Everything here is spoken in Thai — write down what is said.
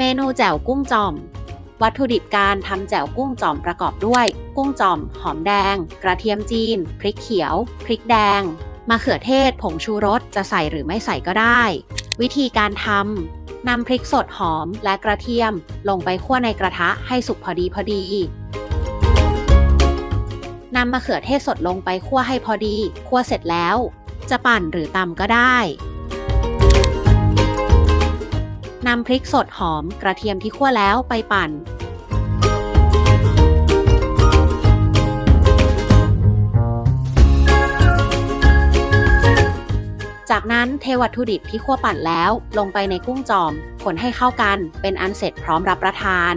เมนูแจ่วกุ้งจอม วัตถุดิบการทำแจ่วกุ้งจอมประกอบด้วย กุ้งจอม หอมแดง กระเทียมจีน พริกเขียว พริกแดงมะเขือเทศ ผงชูรส จะใส่หรือไม่ใส่ก็ได้ วิธีการทำนำพริกสดหอมและกระเทียม ลงไปคั่วในกระทะให้สุกพอดีพอดีนำมะเขือเทศสดลงไปคั่วให้พอดี คั่วเสร็จแล้ว จะปั่นหรือตำก็ได้ำพริกสดหอมกระเทียมที่คั่วแล้วไปปั่น จากนั้นเทวัตถุดิบที่คั่วปั่นแล้วลงไปในกุ้งจอม คนให้เข้ากันเป็นอันเสร็จพร้อมรับประทาน